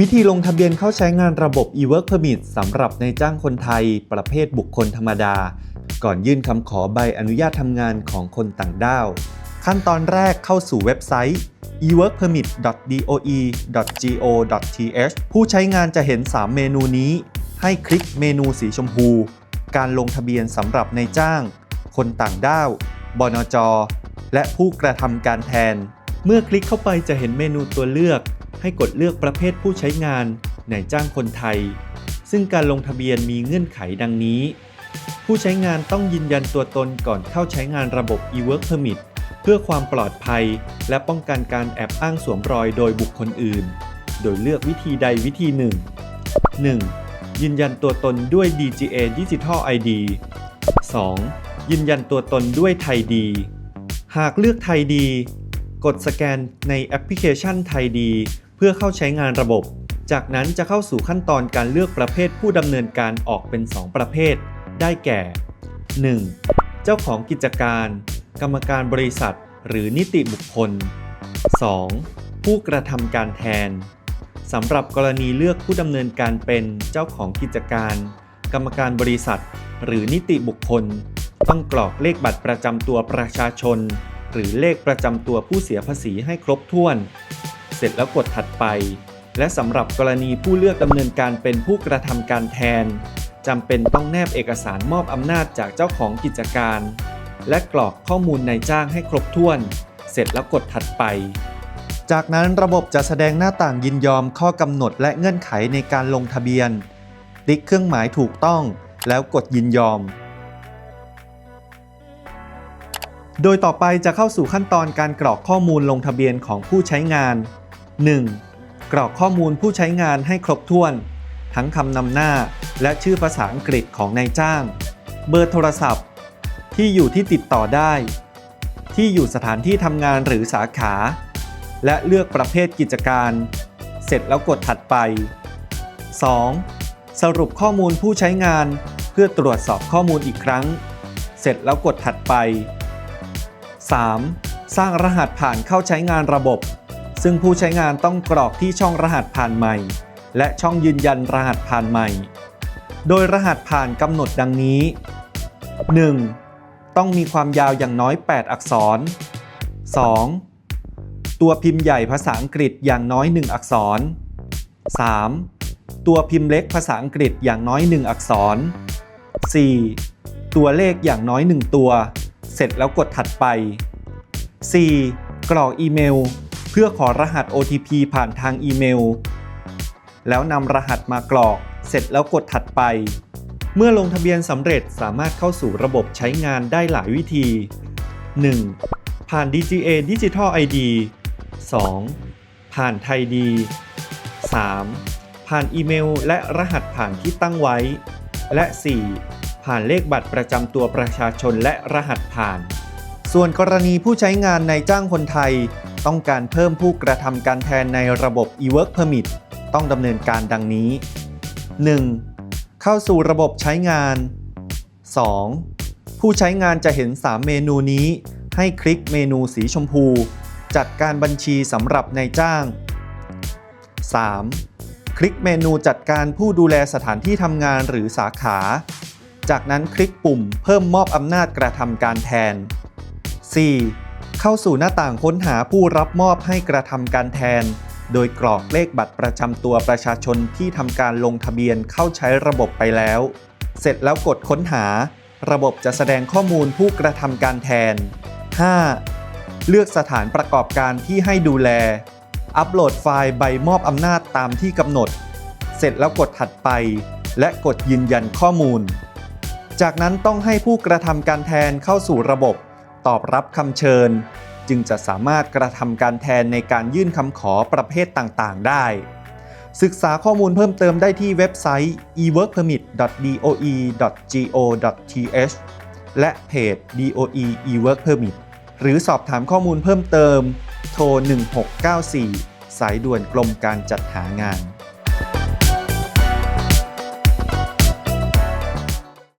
วิธีลงทะเบียนเข้าใช้งานระบบ e-work permit สำหรับในจ้างคนไทย ประเภทบุคคลธรรมดา ก่อนยื่นคำขอใบอนุญาตทำงานของคนต่างด้าว ขั้นตอนแรกเข้าสู่เว็บไซต์ eworkpermit.doe.go.th ผู้ใช้งานจะเห็น 3 เมนูนี้ ให้คลิกเมนูสีชมพู การลงทะเบียนสำหรับในจ้าง คนต่างด้าว บนจ และผู้กระทำการแทน เมื่อคลิกเข้าไปจะเห็นเมนูตัวเลือก ให้กดเลือกประเภทผู้ใช้งานในจ้างคนไทย ซึ่งการลงทะเบียนมีเงื่อนไขดังนี้ ผู้ใช้งานต้องยืนยันตัวตนก่อนเข้าใช้งานระบบ e-work permit เพื่อความปลอดภัย และป้องกันการแอบอ้างสวมรอยโดยบุคคลอื่น โดยเลือกวิธีใดวิธีหนึ่ง 1. ยืนยันตัวตนด้วย DGA Digital ID 2. ยืนยันตัวตนด้วยไทยดี หากเลือกไทยดี กดสแกนในแอปพลิเคชันไทยดี พื่อเข้าใช้งานระบบ จากนั้นจะเข้าสู่ขั้นตอนการเลือกประเภทผู้ดำเนินการออกเป็น 2 ประเภท ได้แก่ 1. เจ้าของกิจการ กรรมการบริษัท หรือนิติบุคคล 2. ผู้กระทำการแทนสำหรับกรณีเลือกผู้ดำเนินการเป็นเจ้าของกิจการ กรรมการบริษัท หรือนิติบุคคล ต้องกรอกเลขบัตรประจำตัวประชาชน หรือเลขประจำตัวผู้เสียภาษีให้ครบถ้วน เสร็จแล้วกดถัดไป และสำหรับกรณีผู้เลือกดำเนินการเป็นผู้กระทำการแทนจำเป็นต้องแนบเอกสารมอบอำนาจจากเจ้าของกิจการ และกรอกข้อมูลนายจ้างให้ครบถ้วน เสร็จแล้วกดถัดไป จากนั้นระบบจะแสดงหน้าต่างยินยอมข้อกำหนดและเงื่อนไขในการลงทะเบียน ติ๊กเครื่องหมายถูกต้อง แล้วกดยินยอม โดยต่อไปจะเข้าสู่ขั้นตอนการกรอกข้อมูลลงทะเบียนของผู้ใช้งาน 1. กรอกข้อมูลผู้ใช้งานให้ครบถ้วน ทั้งคำนำหน้าและชื่อภาษาอังกฤษของนายจ้าง เบอร์โทรศัพท์ ที่อยู่ที่ติดต่อได้ ที่อยู่สถานที่ทำงานหรือสาขา และเลือกประเภทกิจการ เสร็จแล้วกดถัดไป 2. สรุปข้อมูลผู้ใช้งานเพื่อตรวจสอบข้อมูลอีกครั้ง เสร็จแล้วกดถัดไป 3. สร้างรหัสผ่านเข้าใช้งานระบบ ซึ่งผู้ใช้งานต้องกรอกที่ช่องรหัสผ่านใหม่ และช่องยืนยันรหัสผ่านใหม่ โดยรหัสผ่านกำหนดดังนี้ 1. ต้องมีความยาวอย่างน้อย 8 อักษร 2. ตัวพิมพ์ใหญ่ภาษาอังกฤษอย่างน้อย 1 อักษร 3. ตัวพิมพ์เล็กภาษาอังกฤษอย่างน้อย 1 อักษร 4. ตัวเลขอย่างน้อย 1 ตัว เสร็จแล้วกดถัดไป 4. กรอกอีเมล พื่อขอรหัส OTP ผ่านทางอีเมล แล้วนำรหัสมากรอก เสร็จแล้วกดถัดไป เมื่อลงทะเบียนสำเร็จสามารถเข้าสู่ระบบใช้งานได้หลายวิธี 1. ผ่าน DGA Digital ID 2. ผ่านไทยดี 3. ผ่านอีเมลและรหัสผ่านที่ตั้งไว้ และ 4. ผ่านเลขบัตรประจำตัวประชาชนและรหัสผ่าน ส่วนกรณีผู้ใช้งานในจ้างคนไทย ต้องการเพิ่มผู้กระทำการแทนในระบบ e-work permit ต้องดำเนินการดังนี้ 1. เข้าสู่ระบบใช้งาน 2. ผู้ใช้งานจะเห็น 3 เมนูนี้ ให้คลิกเมนูสีชมพู จัดการบัญชีสำหรับนายจ้าง 3. คลิกเมนูจัดการผู้ดูแลสถานที่ทำงานหรือสาขา จากนั้นคลิกปุ่มเพิ่มมอบอำนาจกระทำการแทน 4. เข้าสู่หน้าต่างค้นหาผู้รับมอบให้กระทำการแทน โดยกรอกเลขบัตรประจำตัวประชาชนที่ทำการลงทะเบียนเข้าใช้ระบบไปแล้ว เสร็จแล้วกดค้นหา ระบบจะแสดงข้อมูลผู้กระทำการแทน 5. เลือกสถานประกอบการที่ให้ดูแล อัปโหลดไฟล์ใบมอบอำนาจตามที่กำหนด เสร็จแล้วกดถัดไป และกดยืนยันข้อมูล จากนั้นต้องให้ผู้กระทำการแทนเข้าสู่ระบบ ตอบรับคำเชิญ จึงจะสามารถกระทำการแทนในการยื่นคำขอประเภทต่างๆ ได้ ศึกษาข้อมูลเพิ่มเติมได้ที่เว็บไซต์ eworkpermit.doe.go.th และเพจ DOE eWork Permit หรือสอบถามข้อมูลเพิ่มเติม โทร 1694 สายด่วนกรมการจัดหางาน